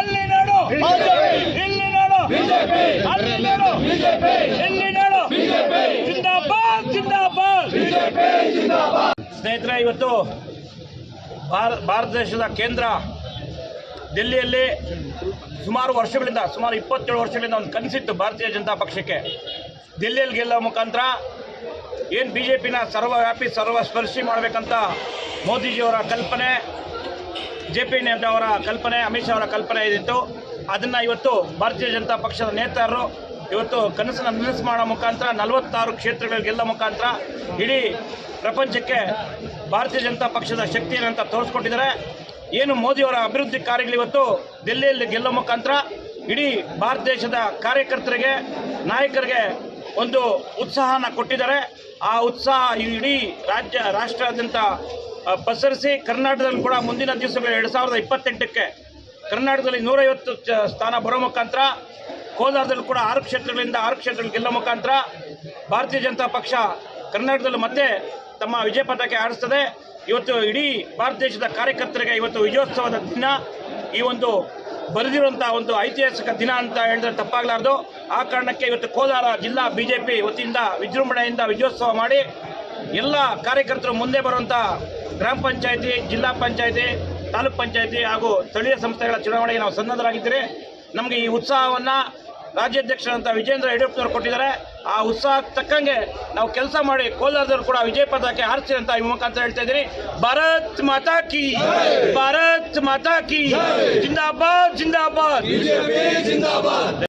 ಅಲ್ಲಿ ನೋಡು. ಇಲ್ಲಿ ನೋಡು. ಅಲ್ಲಿ ನೋಡು. ಇಲ್ಲಿ ನೋಡು. ಜಿಂದಾಬಾದ್ ಜಿಂದಾಬಾದ್. ಸ್ನೇಹಿತರೆ ಇವತ್ತು ಭಾರತ ದೇಶದ ಕೇಂದ್ರ ದಿಲ್ಲಿಯಲ್ಲಿ ಸುಮಾರು ವರ್ಷಗಳಿಂದ ಸುಮಾರು ಇಪ್ಪತ್ತೇಳು ವರ್ಷಗಳಿಂದ ಒಂದು ಕನಸಿತ್ತು ಭಾರತೀಯ ಜನತಾ ಪಕ್ಷಕ್ಕೆ. ದಿಲ್ಲಿಯಲ್ಲಿ ಗೆಲ್ಲೋ ಮುಖಾಂತರ ಏನು ಬಿ ಜೆ ಪಿನ ಸರ್ವವ್ಯಾಪಿ ಸರ್ವಸ್ಪರ್ಶಿ ಮಾಡಬೇಕಂತ ಮೋದಿಜಿಯವರ ಕಲ್ಪನೆ ಜೆ ಪಿ ನಡ್ಡಾ ಅವರ ಕಲ್ಪನೆ, ಅಮಿತ್ ಶಾ ಅವರ ಕಲ್ಪನೆ ಇದಿತ್ತು. ಅದನ್ನು ಇವತ್ತು ಭಾರತೀಯ ಜನತಾ ಪಕ್ಷದ ನೇತಾರರು ಇವತ್ತು ಕನಸನ್ನು ನನಸು ಮಾಡೋ ಮುಖಾಂತರ, ನಲವತ್ತಾರು ಕ್ಷೇತ್ರಗಳಿಗೆ ಗೆಲ್ಲೋ ಮುಖಾಂತರ ಇಡೀ ಪ್ರಪಂಚಕ್ಕೆ ಭಾರತೀಯ ಜನತಾ ಪಕ್ಷದ ಶಕ್ತಿಯನ್ನಂತ ತೋರಿಸ್ಕೊಟ್ಟಿದ್ದಾರೆ. ಏನು ಮೋದಿಯವರ ಅಭಿವೃದ್ಧಿ ಕಾರ್ಯಗಳು ಇವತ್ತು ದಿಲ್ಲಿಯಲ್ಲಿ ಗೆಲ್ಲೋ ಮುಖಾಂತರ ಇಡೀ ಭಾರತ ದೇಶದ ಕಾರ್ಯಕರ್ತರಿಗೆ, ನಾಯಕರಿಗೆ ಒಂದು ಉತ್ಸಾಹನ ಕೊಟ್ಟಿದ್ದಾರೆ. ಆ ಉತ್ಸಾಹ ಇಡೀ ರಾಜ್ಯ, ರಾಷ್ಟ್ರಾದ್ಯಂತ ಪಸರಿಸಿ ಕರ್ನಾಟಕದಲ್ಲಿ ಕೂಡ ಮುಂದಿನ ದಿವಸಗಳು ಎರಡು ಸಾವಿರದ ಇಪ್ಪತ್ತೆಂಟಕ್ಕೆ ಕರ್ನಾಟಕದಲ್ಲಿ ನೂರೈವತ್ತು ಸ್ಥಾನ ಬರೋ ಮುಖಾಂತರ, ಕೋಲಾರದಲ್ಲಿ ಕೂಡ ಆರು ಕ್ಷೇತ್ರಗಳಿಂದ ಆರು ಕ್ಷೇತ್ರಗಳು ಗೆಲ್ಲೋ ಮುಖಾಂತರ ಭಾರತೀಯ ಜನತಾ ಪಕ್ಷ ಕರ್ನಾಟಕದಲ್ಲಿ ಮತ್ತೆ ತಮ್ಮ ವಿಜಯ ಪತಾಕೆ ಆಡಿಸ್ತದೆ. ಇವತ್ತು ಇಡೀ ಭಾರತ ದೇಶದ ಕಾರ್ಯಕರ್ತರಿಗೆ ಇವತ್ತು ವಿಜಯೋತ್ಸವದ ದಿನ. ಈ ಒಂದು ಬರೆದಿರುವಂಥ ಒಂದು ಐತಿಹಾಸಿಕ ದಿನ ಅಂತ ಹೇಳಿದ್ರೆ ತಪ್ಪಾಗಲಾರ್ದು. ಆ ಕಾರಣಕ್ಕೆ ಇವತ್ತು ಕೋಲಾರ ಜಿಲ್ಲಾ ಬಿಜೆಪಿ ವತಿಯಿಂದ ವಿಜೃಂಭಣೆಯಿಂದ ವಿಜಯೋತ್ಸವ ಮಾಡಿ ಎಲ್ಲ ಕಾರ್ಯಕರ್ತರು ಮುಂದೆ ಬರುವಂಥ ಗ್ರಾಮ ಪಂಚಾಯತಿ, ಜಿಲ್ಲಾ ಪಂಚಾಯತಿ, ತಾಲೂಕ್ ಪಂಚಾಯತಿ ಹಾಗೂ ಸ್ಥಳೀಯ ಸಂಸ್ಥೆಗಳ ಚುನಾವಣೆಗೆ ನಾವು ಸನ್ನದ್ಧರಾಗಿದ್ದರೆ ನಮಗೆ ಈ ಉತ್ಸಾಹವನ್ನು ರಾಜ್ಯಾಧ್ಯಕ್ಷರಂತ ವಿಜೇಂದ್ರ ಯಡಿಯೂರಪ್ಪನವರು ಕೊಟ್ಟಿದ್ದಾರೆ. ಆ ಉತ್ಸಾಹಕ್ಕೆ ತಕ್ಕಂಗೆ ನಾವು ಕೆಲಸ ಮಾಡಿ ಕೋಲಾರದವರು ಕೂಡ ವಿಜಯ ಪದಕ್ಕೆ ಹಾರಿಸಿ ಅಂತ ಈ ಮುಖಾಂತರ ಹೇಳ್ತಾ ಇದ್ದೀನಿ. ಭಾರತ್ ಮಾತಾ ಕಿ, ಭಾರತ್ ಮಾತಾ ಕಿ, ಜಿಂದಾಬಾದ್ ಜಿಂದಾಬಾದ್.